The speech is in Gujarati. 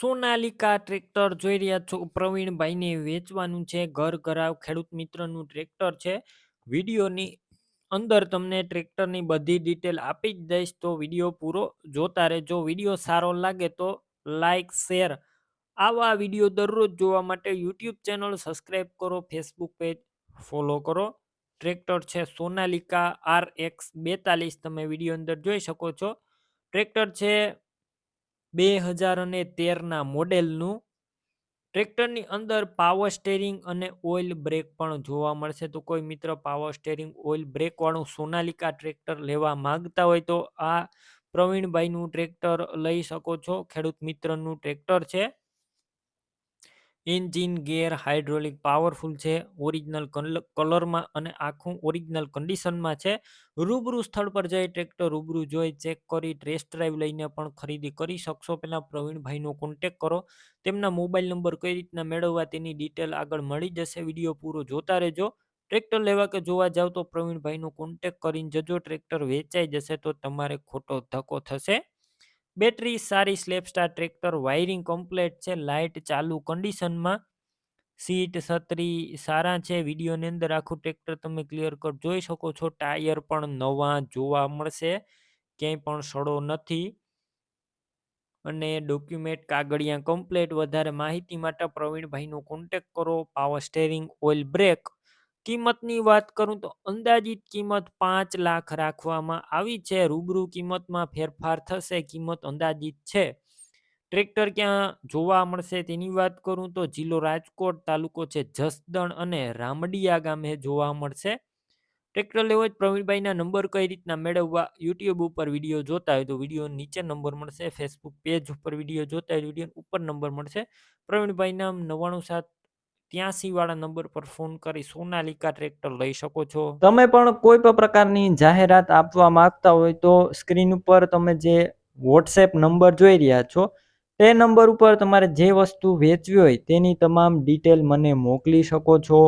સોનાલિકા ટ્રેક્ટર જોઈ રહ્યા છો. પ્રવીણભાઈને વેચવાનું છે. ઘર ઘરાવ ખેડૂત મિત્રનું ટ્રેક્ટર છે. વિડીયોની અંદર તમને ટ્રેક્ટરની બધી ડિટેલ આપી જ દઈશ. તો વીડિયો પૂરો જોતા રહેજો. વીડિયો સારો લાગે તો લાઈક, શેર. આવા વીડિયો દરરોજ જોવા માટે યુટ્યુબ ચેનલ સબસ્ક્રાઈબ કરો. ફેસબુક પેજ ફોલો કરો. ટ્રેક્ટર છે સોનાલિકા આર એક્સ બેતાલીસ. તમે વીડિયો અંદર જોઈ શકો છો. ટ્રેક્ટર છે બે હજાર અને તેરના મોડેલનું ટ્રેક્ટરની અંદર પાવર સ્ટેરિંગ અને ઓઇલ બ્રેક પણ જોવા મળશે. તો કોઈ મિત્ર પાવર સ્ટેરિંગ ઓઇલ બ્રેકવાળું સોનાલિકા ટ્રેક્ટર લેવા માંગતા હોય તો આ પ્રવીણભાઈનું ટ્રેક્ટર લઈ શકો છો. ખેડૂત મિત્રનું ટ્રેક્ટર છે. એન્જિન ગેર હાઇડ્રોલિક પાવરફુલ છે, ઓરિજિનલ કલરમાં અને આખું ઓરિજિનલ કન્ડિશનમાં છે. રૂબરૂ સ્થળ પર જઈ ટ્રેક્ટર રૂબરૂ જોઈ ચેક કરી, ટેસ્ટ ડ્રાઈવ લઈને પણ ખરીદી કરી શકશો. પહેલાં પ્રવીણભાઈનો કોન્ટેક કરો. તેમના મોબાઈલ નંબર કઈ રીતના મેળવવા તેની ડિટેલ આગળ મળી જશે. વીડિયો પૂરો જોતા રહેજો. ટ્રેક્ટર લેવા કે જોવા જાવ તો પ્રવીણભાઈનો કોન્ટેક કરીને જજો. ટ્રેક્ટર વેચાઈ જશે તો તમારે ખોટો ધક્કો થશે. બેટરી સારી સ્લેપસ્ટાર ટ્રેક્ટર, વાયરિંગ કમ્પ્લેટ છે, લાઇટ ચાલુ, કન્ડિશનમાં સીટ છત્રી સારા છે, વિડીયોની અંદર આખું ટ્રેક્ટર તમે ક્લિયર કર, જોઈ શકો છો, ટાયર પણ નવા જોવા મળશે, ક્યાંય પણ સડો નથી. અને ડોક્યુમેન્ટ કાગળિયા કમ્પ્લેટ, વધારે માહિતી માટે પ્રવીણભાઈનો કોન્ટેક કરો પાવર સ્ટેરિંગ ઓઇલ બ્રેક કિંમતની વાત કરું તો અંદાજિત કિંમત પાંચ લાખ રાખવામાં આવી છે. રૂબરૂ કિંમતમાં ફેરફાર થશે. કિંમત અંદાજિત છે. ટ્રેક્ટર ક્યાં જોવા મળશે તેની વાત કરું તો જિલ્લો રાજકોટ તાલુકો છે જસદણ અને રામડિયા ગામે જોવા મળશે. ટ્રેક્ટર લેવો જ પ્રવીણભાઈના નંબર કઈ રીતના મેળવવા યુટ્યુબ ઉપર વીડિયો જોતા હોય તો વીડિયો નીચે નંબર મળશે. ફેસબુક પેજ ઉપર વીડિયો જોતા હોય વીડિયો ઉપર નંબર મળશે. પ્રવીણભાઈના નવ્વાણું સાત ત્યાંસી વાળા નંબર પર ફોન કરી સોનાલિકા ટ્રેક્ટર લઈ શકો છો. તમે પણ કોઈ પણ પ્રકારની જાહેરાત આપવા માંગતા હોય તો સ્ક્રીન ઉપર તમે જે વોટ્સએપ નંબર જોઈ રહ્યા છો, તે નંબર ઉપર તમારે જે વસ્તુ વેચવી હોય તેની તમામ ડિટેલ મને મોકલી શકો છો.